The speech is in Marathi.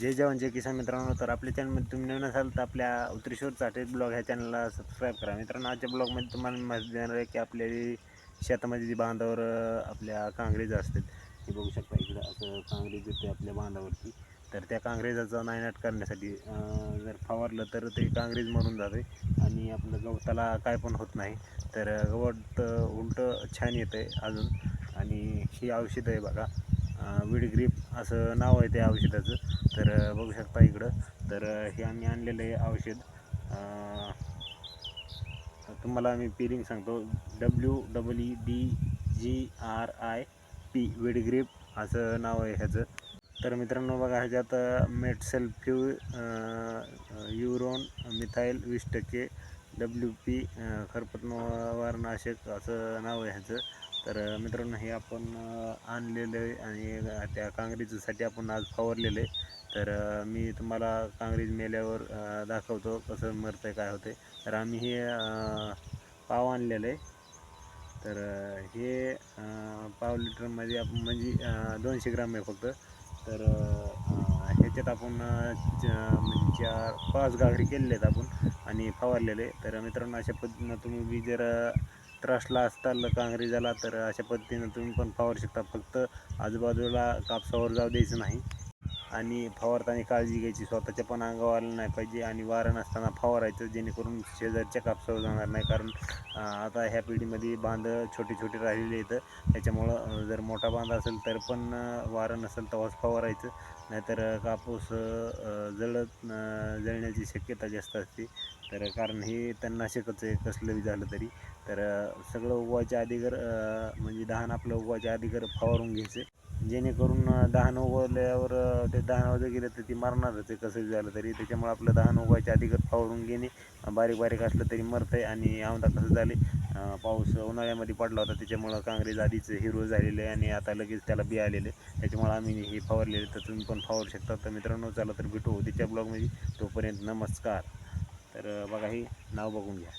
जय जवान जय किसान मित्रांनो. तर आपल्या चॅनलमध्ये तुम्ही नवीन असाल तर आपल्या उत्तरेश्वर चाटेज ब्लॉग ह्या चॅनलला सबस्क्राईब करा. मित्रांनो आजच्या ब्लॉगमध्ये तुम्हाला माहिती देणार आहे की आपल्या शेतामध्ये जी बांधावर आपल्या कांग्रेजा असतात. हे बघू शकता इकडं असं कांग्रेज येते आपल्या बांधावरती. तर त्या कांग्रेजाचा नायनाट करण्यासाठी जर फवारलं तर ते कांग्रेज मरून जाते आणि आपलं गवताला काय पण होत नाही. तर गवत उलटं छान येतं आहे अजून. आणि ही औषध आहे बघा. विडग्रीप असं नाव आहे त्या औषधाचं. तर बघू शकता इकडं. तर हे आम्ही आणलेलं आहे औषध. तुम्हाला मी पिरिंग सांगतो. W double E D G R I P Weedgrip असं नाव आहे ह्याचं. तर मित्रांनो बघा ह्याच्यात मेटसेल्फ्यू युरोन मिथाईल वीस टक्के डब्ल्यू पी खरपतवारनाशक असं नाव आहे ह्याचं. तर मित्रांनो हे आपण आणलेलं आहे आणि त्या कांग्रेजसाठी आपण आज फवारलेलं आहे. तर मी तुम्हाला कांग्रेज मेल्यावर दाखवतो कसं मरतं काय होते तर आम्ही हे पाव आणलेलं आहे. तर हे पाव लिटरमध्ये आपण म्हणजे दोनशे ग्राम आहे फक्त. तर ह्याच्यात आपण चार म्हणजे पाच गागरी केलेले आहेत आपण आणि फवारलेले. तर मित्रांनो अशा पद्धतीनं तुम्ही बी जर त्रासला असताल झाला तर अशा पद्धतीनं तुम्ही पण फवारू शकता. फक्त आजूबाजूला कापसावर जाऊ द्यायचं नाही. आणि फवारताना काळजी घ्यायची. स्वतःच्या पण अंगावर आलं नाही पाहिजे आणि वारं नसताना फवारायचं जेणेकरून शेजारच्या कापसावर जाणार नाही. कारण आता ह्या पिढीमध्ये बांध छोटे छोटे राहिलेले आहेत. त्याच्यामुळं जर मोठा बांध असेल तर पण वारं नसेल तेव्हाच फवारायचं. नाहीतर कापूस जळत जळण्याची शक्यता जास्त असते. तर कारण हे तणनाशकच आहे कसलं बी झालं तरी. तर सगळं उगवायच्या अधिकार म्हणजे दहान आपलं उगवायच्या अधिकार फवारून घ्यायचं. जेणेकरून दहान उगवल्यावर ते दहान जर गेलं तर ती मरणारच आहे कसंही झालं तरी. त्याच्यामुळे आपलं दहान उगवायच्या अधिकार फवारून घेणे बारीक बारीक असलं तरी मरतंय आणि आमदा कसं झाले पाऊस उन्हाळ्यामध्ये पडला होता त्याच्यामुळं काँग्रेस आधीच हिरो झालेलं आहे आणि आता लगेच त्याला बी आलेलं आहे. त्याच्यामुळे आम्ही हे फवारलेले तर तुम्ही पण फवारू शकता. तर मित्रांनो चला तर भेटू उद्याच्या ब्लॉगमध्ये. तोपर्यंत नमस्कार. तर बघा हे नाव बघून घ्या.